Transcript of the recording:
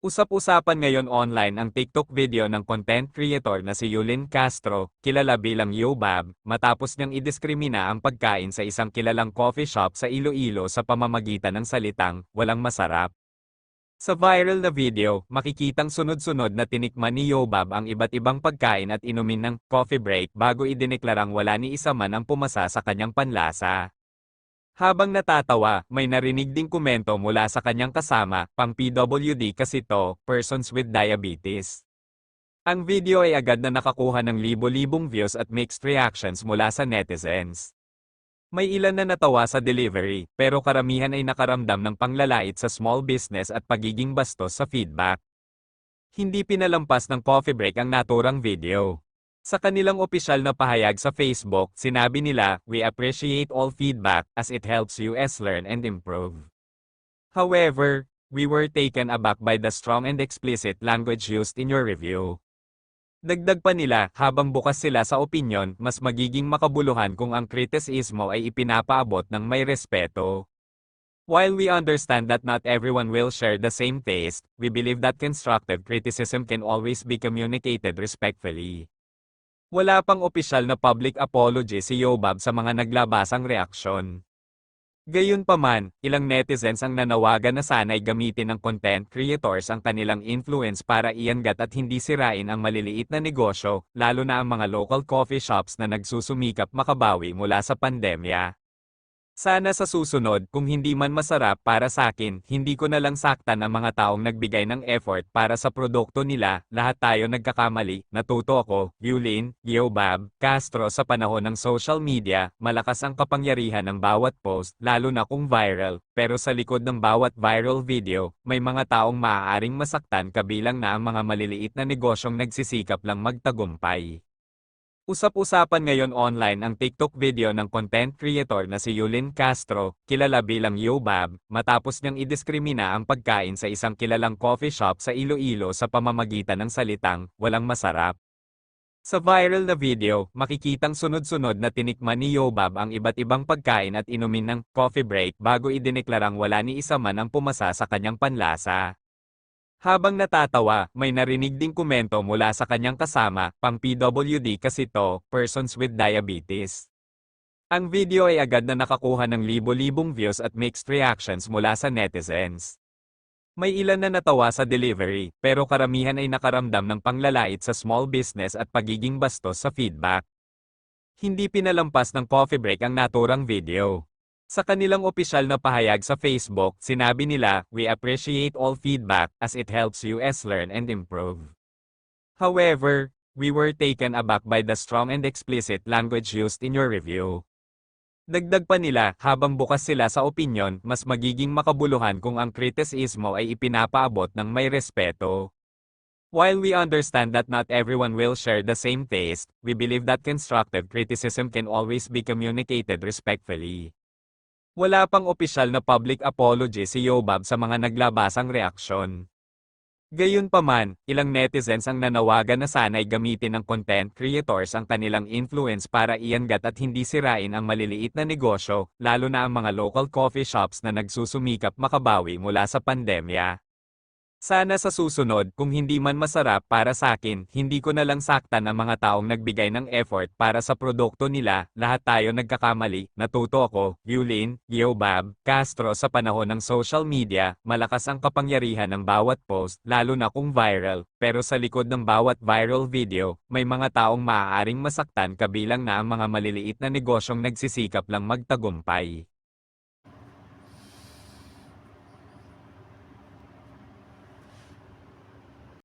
Usap-usapan ngayon online ang TikTok video ng content creator na si Yulin Castro, kilala bilang Yobab, matapos niyang idiskrimina ang pagkain sa isang kilalang coffee shop sa Iloilo sa pamamagitan ng salitang, walang masarap. Sa viral na video, makikitang sunod-sunod na tinikman ni Yobab ang iba't ibang pagkain at inumin ng coffee break bago idineklarang wala ni isa man ang pumasa sa kanyang panlasa. Habang natatawa, may narinig ding komento mula sa kanyang kasama, pang PWD kasi to, persons with diabetes. Ang video ay agad na nakakuha ng libo-libong views at mixed reactions mula sa netizens. May ilan na natawa sa delivery, pero karamihan ay nakaramdam ng panglalait sa small business at pagiging bastos sa feedback. Hindi pinalampas ng coffee break ang naturang video. Sa kanilang opisyal na pahayag sa Facebook, sinabi nila, We appreciate all feedback, as it helps US learn and improve. However, we were taken aback by the strong and explicit language used in your review. Dagdag pa nila, habang bukas sila sa opinyon, mas magiging makabuluhan kung ang kritisismo ay ipinapaabot ng may respeto. While we understand that not everyone will share the same taste, we believe that constructive criticism can always be communicated respectfully. Wala pang opisyal na public apology si Yobab sa mga naglabasang reaksyon. Gayunpaman, ilang netizens ang nanawagan na sana'y gamitin ng content creators ang kanilang influence para iangat at hindi sirain ang maliliit na negosyo, lalo na ang mga local coffee shops na nagsusumikap makabawi mula sa pandemya. Sana sa susunod, kung hindi man masarap para sa akin, hindi ko na lang saktan ang mga taong nagbigay ng effort para sa produkto nila, lahat tayo nagkakamali, natuto ako, Yulin, Giobab, Castro sa panahon ng social media, malakas ang kapangyarihan ng bawat post, lalo na kung viral, pero sa likod ng bawat viral video, may mga taong maaaring masaktan kabilang na ang mga maliliit na negosyong nagsisikap lang magtagumpay. Usap-usapan ngayon online ang TikTok video ng content creator na si Yulin Castro, kilala bilang Yobab, matapos niyang idiskrimina ang pagkain sa isang kilalang coffee shop sa Iloilo sa pamamagitan ng salitang, walang masarap. Sa viral na video, makikitang sunod-sunod na tinikman ni Yobab ang iba't ibang pagkain at inumin ng coffee break bago idineklarang wala ni isa man ang pumasa sa kanyang panlasa. Habang natatawa, may narinig ding komento mula sa kanyang kasama, pang PWD kasi to, persons with diabetes. Ang video ay agad na nakakuha ng libo-libong views at mixed reactions mula sa netizens. May ilan na natawa sa delivery, pero karamihan ay nakaramdam ng panglalait sa small business at pagiging bastos sa feedback. Hindi pinalampas ng coffee break ang naturang video. Sa kanilang opisyal na pahayag sa Facebook, sinabi nila, We appreciate all feedback, as it helps US learn and improve. However, we were taken aback by the strong and explicit language used in your review. Dagdag pa nila, habang bukas sila sa opinyon, mas magiging makabuluhan kung ang kritisismo ay ipinapaabot ng may respeto. While we understand that not everyone will share the same taste, we believe that constructive criticism can always be communicated respectfully. Wala pang opisyal na public apology si Yobab sa mga naglabasang reaksyon. Gayunpaman, ilang netizens ang nanawagan na sana'y gamitin ng content creators ang kanilang influence para iangat at hindi sirain ang maliliit na negosyo, lalo na ang mga local coffee shops na nagsusumikap makabawi mula sa pandemya. Sana sa susunod, kung hindi man masarap para sa akin, hindi ko na lang saktan ang mga taong nagbigay ng effort para sa produkto nila, lahat tayo nagkakamali, natuto ako, Yulin, Giobab, Castro sa panahon ng social media, malakas ang kapangyarihan ng bawat post, lalo na kung viral, pero sa likod ng bawat viral video, may mga taong maaaring masaktan kabilang na ang mga maliliit na negosyong nagsisikap lang magtagumpay.